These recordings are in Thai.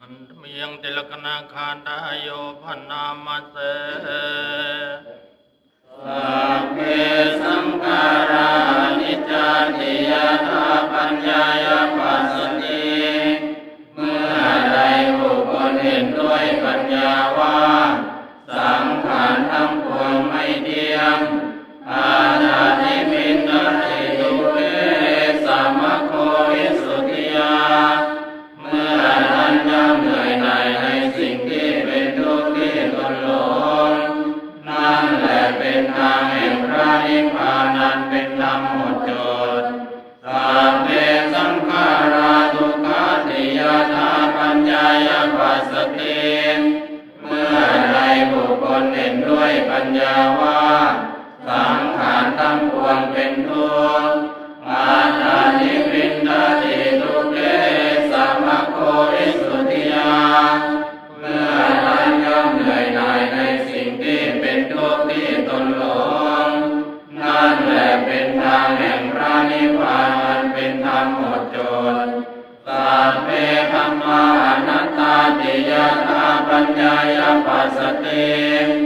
อันเมียงติลกนาคาดายโยพันนามาเส สติเมื่อใดบุคคลเห็นด้วยปัญญาว่า สังขารทั้งปวงเป็นทุก ปัญญายาปัสสติ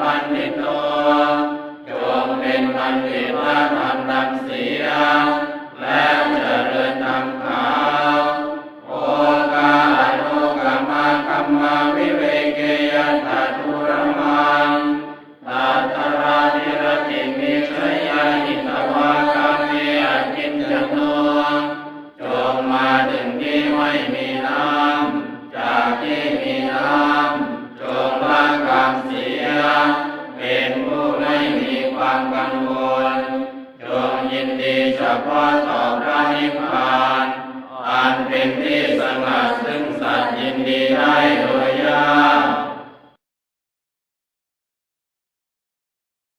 ปันติโนจงเป็นปันติมา พาะต่อพระนิพพาน อันเป็นที่สงัดซึ่งสัตว์ยินดี